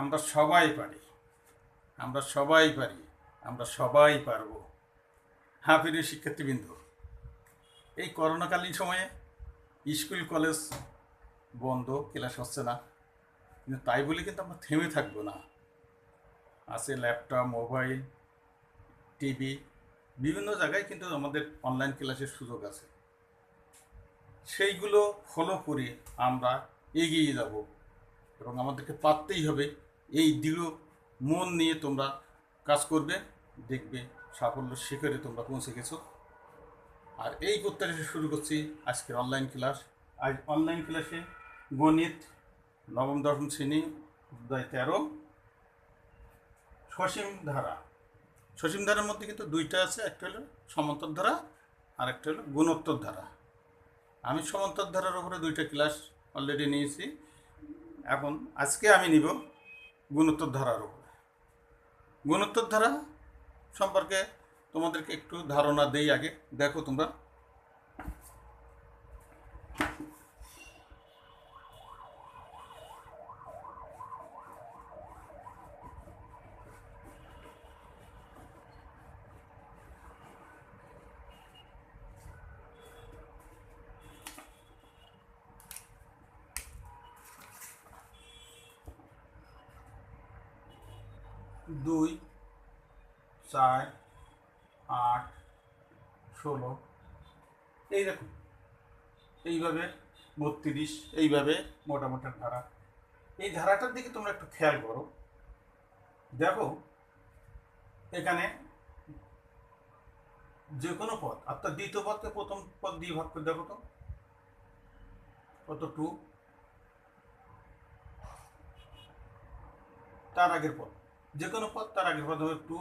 আমরা সবাই পারি। আমরা সবাই পারি। আমরা সবাই পারব। হ্যাঁ প্রিয় শিক্ষার্থীবৃন্দ, এই করোনাকালীন সময়ে স্কুল, কলেজ বন্ধ, ক্লাস হচ্ছে না। কিন্তু তাই বলে কিন্তু আমরা থেমে থাকব না। আছে ল্যাপটপ, মোবাইল, টিভি, বিভিন্ন জায়গায় কিন্তু আমাদের অনলাইন ক্লাসের সুযোগ আছে। সেইগুলো ফলো করে আমরা এগিয়ে যাব এবং আমাদেরকে পারতেই হবে এই দৃঢ় মন নিয়ে তোমরা কাজ করবে, দেখবে সাফল্য শিখরে তোমরা পৌঁছে গেছো। আর এই প্রত্যাশা শুরু করছি আজকের অনলাইন ক্লাস আজ অনলাইন ক্লাসে গণিত নবম, দশম শ্রেণি, অধ্যায় তেরো, সসীম ধারা। সসীম ধারার মধ্যে কিন্তু দুইটা আছে, একটা হলো সমান্তর ধারা আর একটা হলো গুণোত্তর ধারা। আমি সমান্তর ধারার উপরে দুইটা ক্লাস অলরেডি নিয়েছি। এখন আজকে আমি নিব গুণোত্তর ধারার উপরে গুণোত্তর ধারা সম্পর্কে তোমাদেরকে একটু ধারণা দেই আগে। দেখো তোমরা দুই চার, আট, ষোলো, এই দেখুন। এইভাবে বত্রিশ, এইভাবে মোটামোটা ধারা। এই ধারাটার দিকে তোমরা একটু খেয়াল করো। দেখো, এখানে যে কোনো পদ, অর্থাৎ দ্বিতীয় পদকে প্রথম পদ দিয়ে ভাগ করে দেখো তো। কত? টু তার আগের পদ। যে কোনো পদ তার আগের পদ হবে টু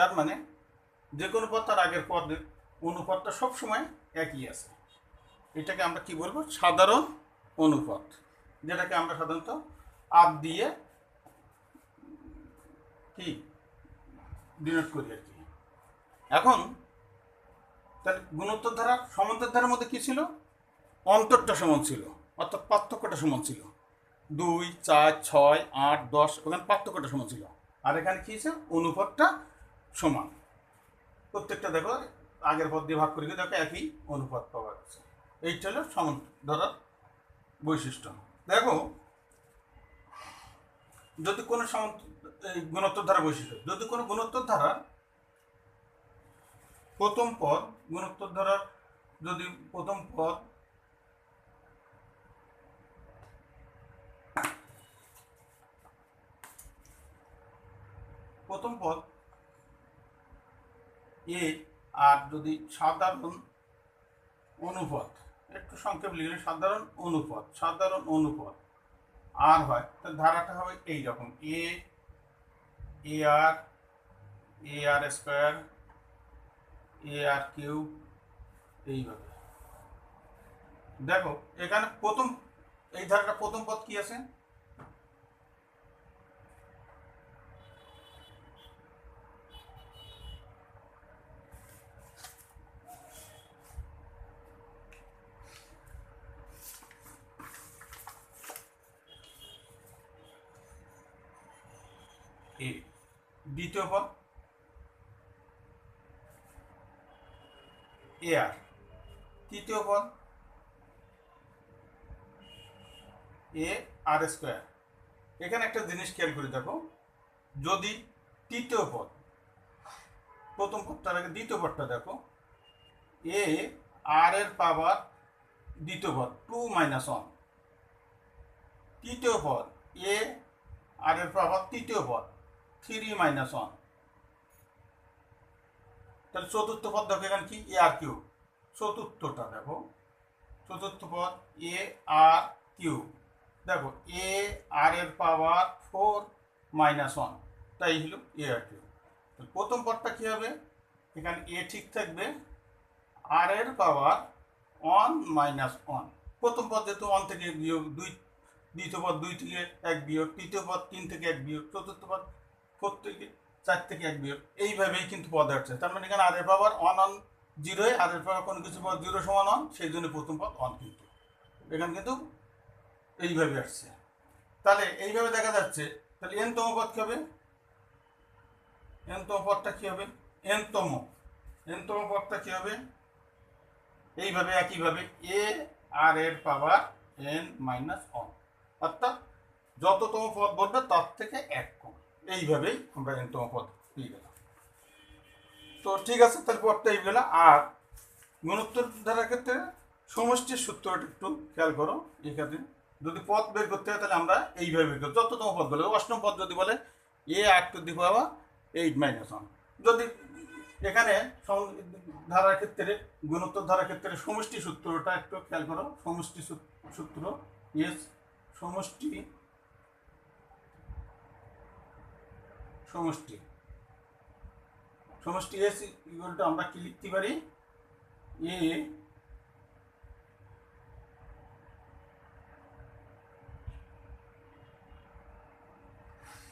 তার মানে যে কোনো পদ তার আগের পদের অনুপাতটা সবসময় একই আছে। এটাকে আমরা কি বলব? সাধারণ অনুপাত যেটাকে আমরা সাধারণত আপ দিয়ে কি? ডিনোট করি আর কি। এখন তাহলে গুণোত্তর ধারা, সমান্তর ধারার মধ্যে কি ছিল? অন্তরটা সমান ছিল, অর্থাৎ পার্থক্যটা সমান ছিল। দুই, চার, ছয়, আট, দশ, ওখানে পার্থক্যটা সমান ছিল। আর এখানে কি আছে অনুপাতটা সমান। প্রত্যেকটা দেখো, আগের পদ দিয়ে ভাগ করে দেখো একই অনুপাত পাওয়া যাচ্ছে এইটা হলো সমান ধরার বৈশিষ্ট্য। দেখো, যদি কোনো সমান গুণোত্তর ধারা বৈশিষ্ট্য, যদি কোনো গুণোত্তর ধারা প্রথম পদ, গুণোত্তর ধারার যদি প্রথম পদ প্রথম পদ এ আর যদি সাধারণ অনুপাত, একটু সংক্ষেপ লিখলে সাধারণ অনুপাত সাধারণ অনুপাত আর হয় তার ধারাটা হবে এই রকম, এ এ আর এ আর স্কোয়ার, এ আর কিউ এইভাবে। দেখো, এখানে প্রথম, এই ধারাটা প্রথম পদ কি আছে? দ্বিতীয় পদ? A r. তৃতীয় পদ? A r square. এখানে একটা জিনিস খেয়াল করে দেখো। যদি তৃতীয় পদ, প্রথম পদটার আগে দ্বিতীয় পদটা দেখো। এ আর এর পাওয়ার দ্বিতীয় পদ, টু মাইনাস ওয়ান। তৃতীয় পদ, এ আর এর পাওয়ার তৃতীয় পদ। Three minus one. তাহলে চতুর্থ পদ দেখো এখানে কি? এ আর কিউ চতুর্থটা দেখো। চতুর্থ পদ এ আর কিউ দেখো, এ আর এর পাওয়ার ফোর মাইনাস ওয়ান। তাই হলো এ আর কিউ প্রথম পদটা কী হবে? এখানে এ ঠিক থাকবে। আর এর পাওয়ার ওয়ান মাইনাস ওয়ান। প্রথম পদ যেহেতু ওয়ান থেকে বিয়োগ দুই, দ্বিতীয় পদ দুই থেকে এক বিয়োগ, তৃতীয় পদ তিন থেকে এক বিয়োগ, চতুর্থ পদ থেকে চার থেকে এক বিয়োগ। এইভাবেই কিন্তু পদ আসছে তার মানে এখানে আর এর পাওয়ার ওয়ান অন জিরোয় আর এর পাওয়ার কোনো কিছু পদ জিরো সমান ওয়ান সেই জন্য প্রথম পদ ওয়ান কিন্তু। এখানে কিন্তু এইভাবে আসছে। তাহলে এইভাবে দেখা যাচ্ছে, তাহলে এন তম পদ কী হবে? এন তম পদটা কী হবে? এন তম। এন তম পদটা কী হবে? এইভাবে, একইভাবে এ আর এর পাওয়ার এন মাইনাস ওয়ান অর্থাৎ যততম পদ বলবে, তার থেকে এক কম। এইভাবেই আমরা এন তম পদ পেয়ে গেলাম। তো ঠিক আছে, তাহলে পদটা এই গেলাম আর গুণোত্তর ধারার ক্ষেত্রে সমষ্টির সূত্রটা একটু খেয়াল করো, এখানে যদি পদ বের করতে হয়, তাহলে আমরা এইভাবে বের করি যততম পদ বলে, অষ্টম পদ যদি বলে, এ আট টু দি পাওয়া এইট মাইনাস ওয়ান। যদি এখানে ধারার ক্ষেত্রে, গুণোত্তর ধারার ক্ষেত্রে সমষ্টি সূত্রটা একটু খেয়াল করো। সমষ্টি সূত্র, এস, সমষ্টি সমষ্টি। সমষ্টি এস ইকুয়ালটা আমরা কি লিখতে পারি? এ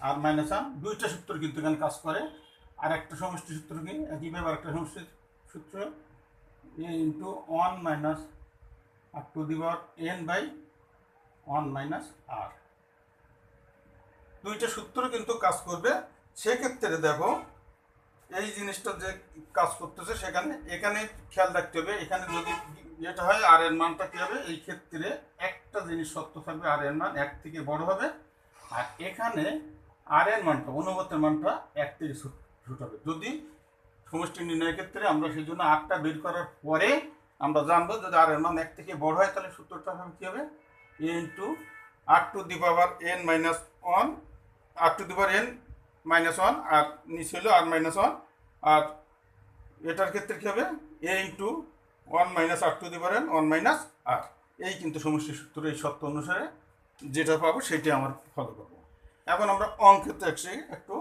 আর মাইনাস ওয়ান দুইটা সূত্র কিন্তু এখানে কাজ করে। আর একটা সমষ্টি সূত্র কি? একইভাবে আরেকটা সমষ্টি সূত্র। A into one minus r to the power n by one minus r দুইটা সূত্র কিন্তু কাজ করবে সেক্ষেত্রে দেখো, এই জিনিসটা যে কাজ করতেছে সেখানে, এখানে খেয়াল রাখতে হবে, এখানে যদি যেটা হয় আর এর মানটা কী হবে? এই ক্ষেত্রে একটা জিনিস সত্য থাকবে আর এর মান এক থেকে বড় হবে, আর এখানে আর এর মানটা, অনুপাতের মানটা এক থেকে ছোট হবে। যদি সমষ্টি নির্ণয়ের ক্ষেত্রে আমরা সেই জন্য আটটা বের করার পরে আমরা জানব, যদি আর এর মান এক থেকে বড় হয়, তাহলে সূত্রটা হবে কী হবে? A into r to the power n minus one r to the power n minus one আর নিচে হলো আর মাইনাস ওয়ান। আর এটার ক্ষেত্রে কী হবে? A into one minus r to the power n one minus r এই কিন্তু সমষ্টি সূত্র, এই সত্য অনুসারে যেটা পাবো সেটাই আমার ফলো করব। এখন আমরা অঙ্কেতে এসে একটু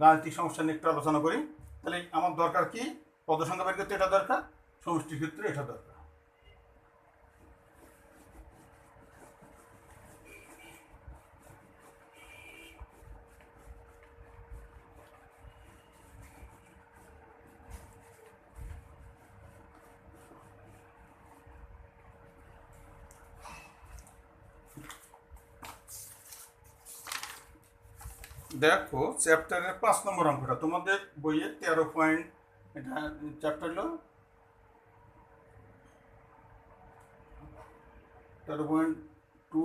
গাণিতিক সমস্যা নিয়ে একটু আলোচনা করি। তাহলে আমার দরকার কি? পদ সংখ্যা বের করতে এটা দরকার সমষ্টির ক্ষেত্রে এটা দরকার। দেখো চ্যাপ্টারের পাঁচ নম্বর অঙ্কটা। তোমাদের বইয়ে তেরো পয়েন্ট এটা চ্যাপ্টার হলো? তেরো পয়েন্ট টু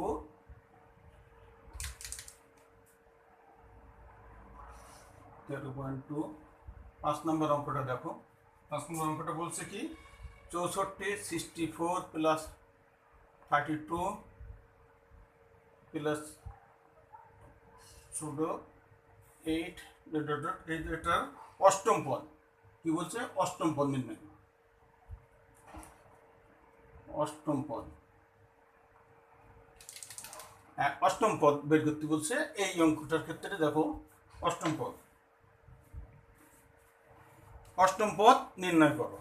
তেরো পয়েন্ট টু পাঁচ নম্বর অঙ্কটা দেখো। পাঁচ নম্বর অঙ্কটা বলছে কি? চৌষট্টি sixty four plus thirty two plus ষোলো এইট এই এটা অষ্টম পদ। কি বলছে? অষ্টম পদ নির্ণয় অষ্টম পদ। হ্যাঁ অষ্টম পদ বের করতে বলছে। এই অঙ্কটার ক্ষেত্রে দেখো, অষ্টম পদ। অষ্টম পদ নির্ণয় করো।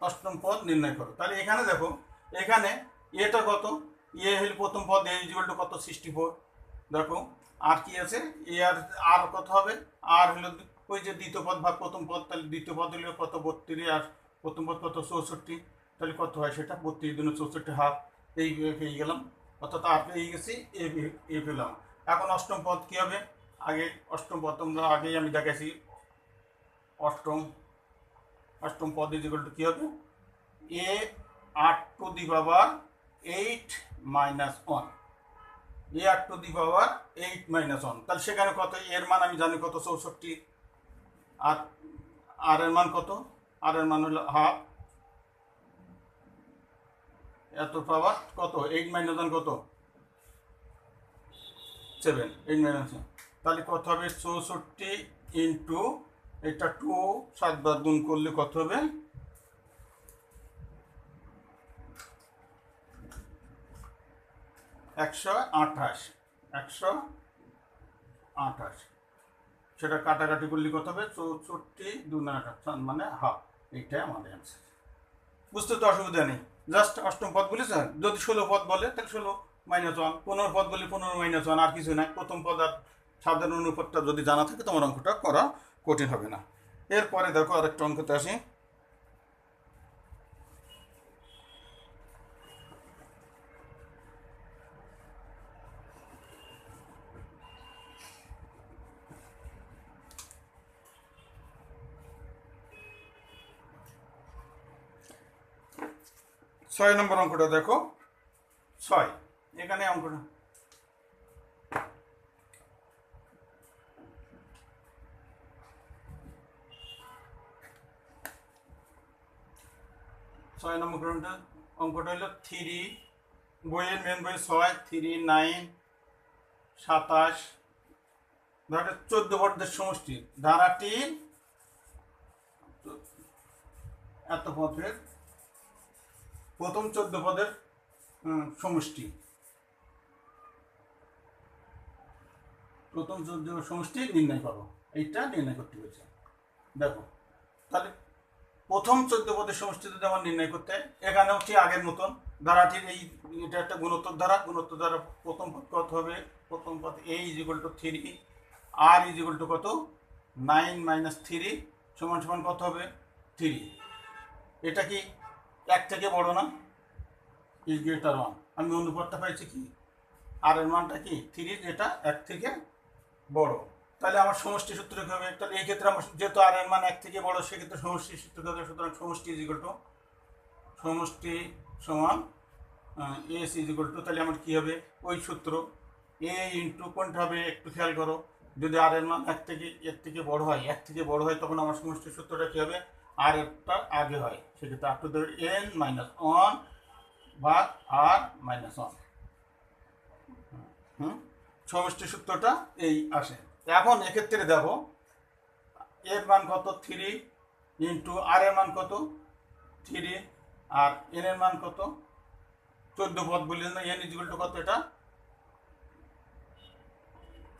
অষ্টম পদ নির্ণয় করো। তাহলে এখানে দেখো, এখানে এটা কত? এ হল প্রথম পদ, এ ইজিকাল কত? সিক্সটি ফোর দেখো আর কি আছে? এ আর আর কত হবে? আর হলো ওই যে দ্বিতীয় পদ ভাগ প্রথম পদ, তাহলে দ্বিতীয় পদ হলো কত? বত্রিশ, আর প্রথম পদ কত? চৌষট্টি। তাহলে কত হয় সেটা? বত্রিশ দিনে চৌষট্টি, হাফ। এই পেয়ে গেলাম। অর্থাৎ আর পেয়ে গেছি, এ এ পেলাম। এখন অষ্টম পদ কী হবে? আগে অষ্টম পদ তোমরা আগেই আমি দেখাইছি। অষ্টম অষ্টম পদ ইজিকাল টু কী হবে? এ আট to the power eight minus one. A আট to the power eight minus one. তাহলে সেখানে কত? এর মান আমি জানি কত? চৌষট্টি। আর আর এর মান কত? আর এর মান হলো হাফ। এত পাওয়ার কত? এইট মাইনাস ওয়ান কত? সেভেন। এইট মাইনাস তাহলে কত হবে? চৌষট্টি ইন্টু এটা টু সাতবার গুণ করলে কত হবে? একশো আঠাশ একশো আঠাশ। সেটা কাটাকাটি করলে কত হবে? চৌষট্টি দু মানে হাফ। এইটাই আমাদের অ্যান্সার বুঝতে তো অসুবিধা নেই। জাস্ট অষ্টম পদ বলেছেন? যদি ষোলো পদ বলে, তাহলে ষোলো মাইনাস ওয়ান পনেরো পদ বলে পনেরো মাইনাস ওয়ান আর কিছু নাই। প্রথম পদ আর সাধারণ অনুপাতটা যদি জানা থাকে, তোমার অঙ্কটা করা কঠিন হবে না। এরপরে দেখো আরেকটা অঙ্কতে আসি। ছয় নম্বর অঙ্কটা দেখো। ছয়। এখানে অঙ্কটা। ছয় নম্বর অঙ্কটা। হলো থ্রি বইয়ের মেন বই ছয় থ্রি নাইন সাতাশ। ধরো চোদ্দ বর্ষের সমষ্টি। ধারাটি এত পদের প্রথম চোদ্দ পদের সমষ্টি। প্রথম চোদ্দ সমষ্টি নির্ণয় করো। এইটা নির্ণয় করতে হয়েছে। দেখো, তাহলে প্রথম চোদ্দ পদের সমষ্টি যদি আমার নির্ণয় করতে এখানেও ঠিক আগের মতন, ধারাটির এই, এটা একটা গুণোত্তর ধারা গুণোত্তর ধারা প্রথম পদ কত হবে? প্রথম পদ a is equal to three r is equal to কত? নাইন মাইনাস থ্রি সমান সমান কত হবে? থ্রি এটা কি এক থেকে বড় না? ইজ গ্রেটার ওয়ান আমি অনুপাতটা পাইছি কি? আর এর মানটা কি? থ্রি যেটা এক থেকে বড়। তাহলে আমার সমষ্টি সূত্র কী হবে? তাহলে এই ক্ষেত্রে আমার যেহেতু আর এর মান এক থেকে বড়, সেক্ষেত্রে সমষ্টি সূত্র কি হবে? সুতরাং সমষ্টি ইজ ইকুয়াল টু সমষ্টি সমান এস ইজ ইকুয়াল টু তাহলে আমার কী হবে? ওই সূত্র এ ইন্টু কোনটা হবে? একটু খেয়াল করো। যদি আর এর মান এক থেকে, এর থেকে বড় হয়, এক থেকে বড় হয়, তখন আমার সমষ্টি সূত্রটা কী হবে? আর একটা আগে হয়, সেক্ষেত্রে r to the n minus one বা আর মাইনাস ওয়ান হুম সূত্রটা এই আসে। এখন এক্ষেত্রে দেখো, এর মান কত? থ্রি ইন্টু আর এর মান কত? থ্রি আর এন এর মান কত? চোদ্দ পদ বললেন না এন ইজিকুয়াল টু কত এটা?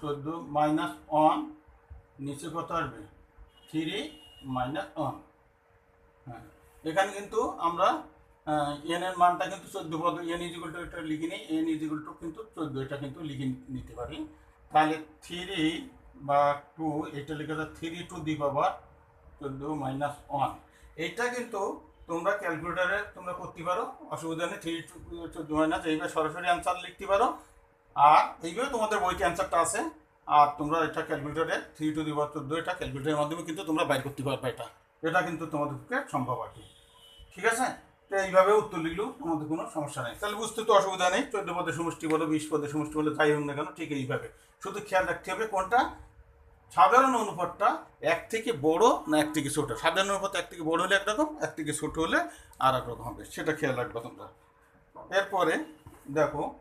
চোদ্দ মাইনাস ওয়ান নিচে কত আসবে? থ্রি মাইনাস ওয়ান হ্যাঁ। এখানে কিন্তু আমরা এন এর মানটা কিন্তু চোদ্দ পদ এন ইজিকুয়াল টু এটা লিখে নিই এন ইজিকুয়াল টু কিন্তু চোদ্দ, এটা কিন্তু লিখে নিতে পারি। তাহলে থ্রি বা টু এটা লিখে দাও থ্রি টু দি পাওয়ার চোদ্দ মাইনাস ওয়ান এইটা কিন্তু তোমরা ক্যালকুলেটারে তোমরা করতে পারো, অসুবিধা নেই থ্রি টু চোদ্দ মাইনাস এইভাবে সরাসরি অ্যান্সার লিখতে পারো। আর এইভাবে তোমাদের বইতে অ্যান্সারটা আছে, আর তোমরা এটা ক্যালকুলেটারে থ্রি টু দি পাওয়ার চোদ্দ, এটা ক্যালকুলেটারের মাধ্যমে কিন্তু তোমরা বাইর করতে পারবে এটা। এটা কিন্তু তোমাদের পক্ষে সম্ভব আর কি। ঠিক আছে? তো এইভাবে উত্তর লিখলেও তোমাদের কোনো সমস্যা নেই। তাহলে বুঝতে তো অসুবিধা নেই। চোদ্দ পদের সমষ্টি বলো, বিশ পদের সমষ্টি বলো, যাই হোক না কেন, ঠিক এইভাবে। শুধু খেয়াল রাখতে হবে কোনটা? সাধারণ অনুপাতটা এক থেকে বড় না এক থেকে ছোট? সাধারণ অনুপাত এক থেকে বড় হলে একরকম, এক থেকে ছোট হলে আর এক রকম হবে। সেটা খেয়াল রাখবে তোমরা। এরপরে দেখো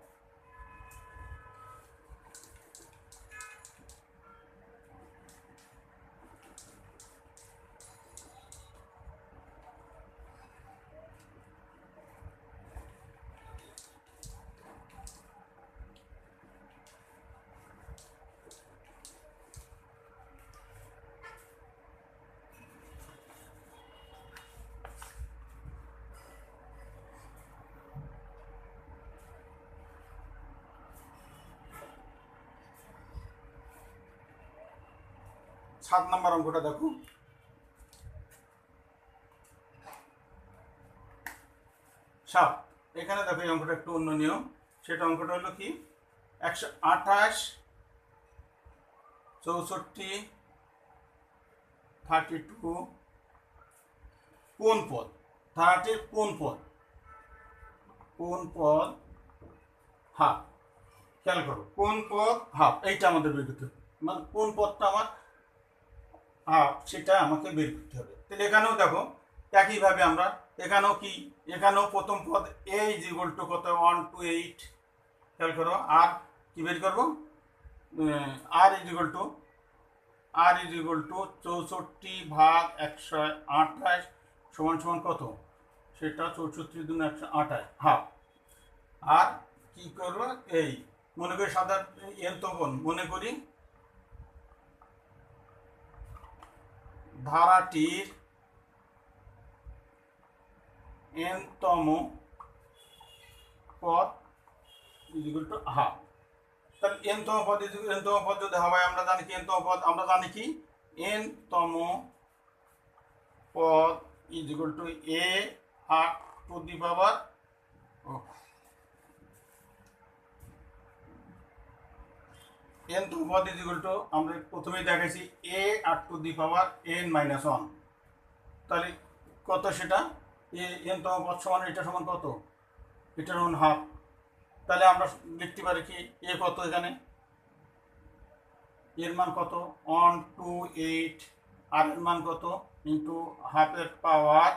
সাত নম্বর অঙ্কটা দেখো। সাত। এখানে দেখো এই অঙ্কটা একটু অন্য নিয়ম। সেটা অঙ্কটা হলো কি? একশো আঠাশ, চৌষট্টি থার্টি টু কোন পদ? থার্টির কোন পদ? কোন পদ? হাফ খেয়াল করো, কোন পদ? হাফ এইটা আমাদের হবে। মানে কোন পদটা আমার হাফ সেটা আমাকে বের করতে হবে। তাহলে এখানেও দেখো, একইভাবে আমরা এখানেও কি, এখানেও প্রথম পদ এ ইজ ইকুয়াল টু কত? ওয়ান টু এইট খেয়াল করো আর কি বের করব? R is equal to r is equal to চৌষট্টি ভাগ একশো আঠাশ সমান সমান কত? সেটা চৌষট্টি দুন একশো আঠাশ হাফ আর কি করব? এই, মনে করি সাধারণ এন তখন মনে করি ধারাটির এনতম পদ ইজিকুয়াল টু হাফ তাহলে এনতম পদ এনতম পদ যদি হয়, আমরা জানি কি এনতম পদ? আমরা জানি কি? এনতম পদ is equal to a r to the power n two পদ ইজিকুয়াল টু আমরা প্রথমেই দেখাইছি a r to the power n minus one তাহলে কত সেটা? এ এন তম পদ সমান, এটা সমান কত? এটা সমান হাফ তাহলে আমরা লিখতে পারি কি এ কত এখানে? এর মান কত? ওয়ান টু এইট আর এর মান কত? ইন্টু হাফের power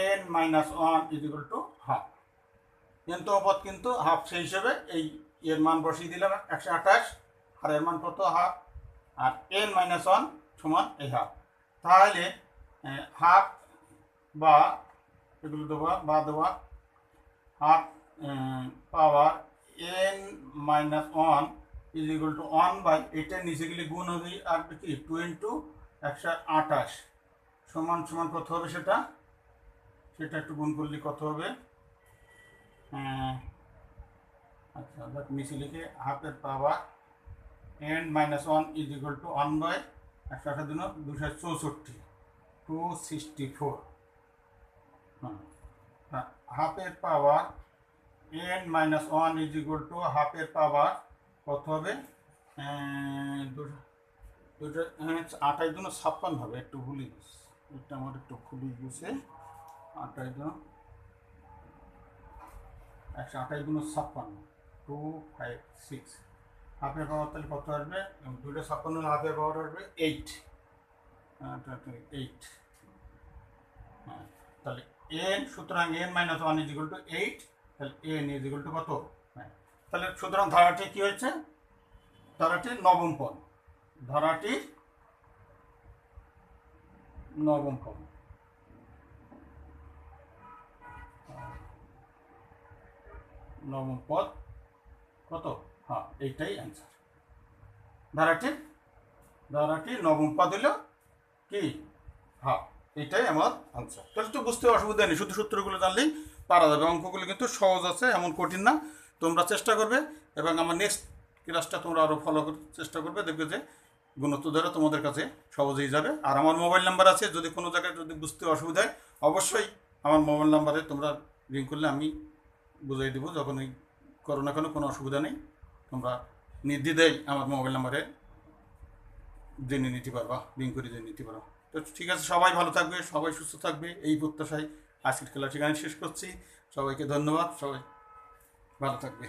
n minus one is equal to half n তো পদ কিন্তু হাফ সেই হিসেবে এই এর মান বসিয়ে দিলাম, একশো আঠাশ। আর এর মান কত? হাফ। আর এন মাইনাস ওয়ান সমান এই হাফ। তাহলে হাফ বা এগুলো দেওয়া, বা দেওয়া, half power n minus one is equal to one by এটার নিচে গেলে গুণ হবে আর কি? টু ইন্টু একশো আঠাশ। সমান সমান কত হবে সেটা? সেটা একটু গুণ করলে কত হবে? আচ্ছা নিচে লিখে হাফের power n minus one is equal to one by একশো আঠাশ দিন দুশো চৌষট্টি টু সিক্সটি ফোর হাফের power n minus one is equal to হাফের পাওয়ার কত হবে? দুশো দুটো আঠাশ দিন ছাপ্পান্ন হবে। একটু ভুলি গেছি এটা আমার একটু ভুলি গেছে আঠাশ দিন একশো আঠাশ দিন ছাপ্পান্ন। টু ফাইভ সিক্স হাফের পাওয়ার তাহলে কত আসবে? দুটো ছাপ্পান্ন হাফের পাওয়ার আসবে এইট এইট হ্যাঁ তাহলে এন সুতরাং n minus one is equal to eight তাহলে এন ইজ ইকুয়াল টু কত? হ্যাঁ তাহলে সুতরাং ধারাটি কি হয়েছে? ধারাটি নবম পদ। ধারাটি নবম পদ। নবম পদ কত? হ্যাঁ এইটাই অ্যান্সার ধারাটির ধারাটি নবম পদ হলো কি? হ্যাঁ এটাই আমার আনসার তাহলে তো বুঝতে অসুবিধা নেই, শুধু সূত্রগুলো জানলেই পারা যাবে, অঙ্কগুলো কিন্তু সহজ আছে, এমন কঠিন না। তোমরা চেষ্টা করবে, এবং আমার নেক্সট ক্লাসটা তোমরা আরও ফলো চেষ্টা করবে, দেখবে যে গুণত্ব ধরে তোমাদের কাছে সহজেই যাবে। আর আমার মোবাইল নাম্বার আছে, যদি কোনো জায়গায় যদি বুঝতে অসুবিধা হয়, অবশ্যই আমার মোবাইল নাম্বারে তোমরা রিং করলে আমি বুঝিয়ে দেবো যখন এই করো না কেন কোনো অসুবিধা নেই। তোমরা নির্দ্বিধায় আমার মোবাইল নাম্বারে জেনে নিতে পারবা লিঙ্ক করে জেনে নিতে পারবা। তো ঠিক আছে, সবাই ভালো থাকবে, সবাই সুস্থ থাকবে, এই প্রত্যাশায় আজকের খেলা ঠিকানা শেষ করছি। সবাইকে ধন্যবাদ, সবাই ভালো থাকবে।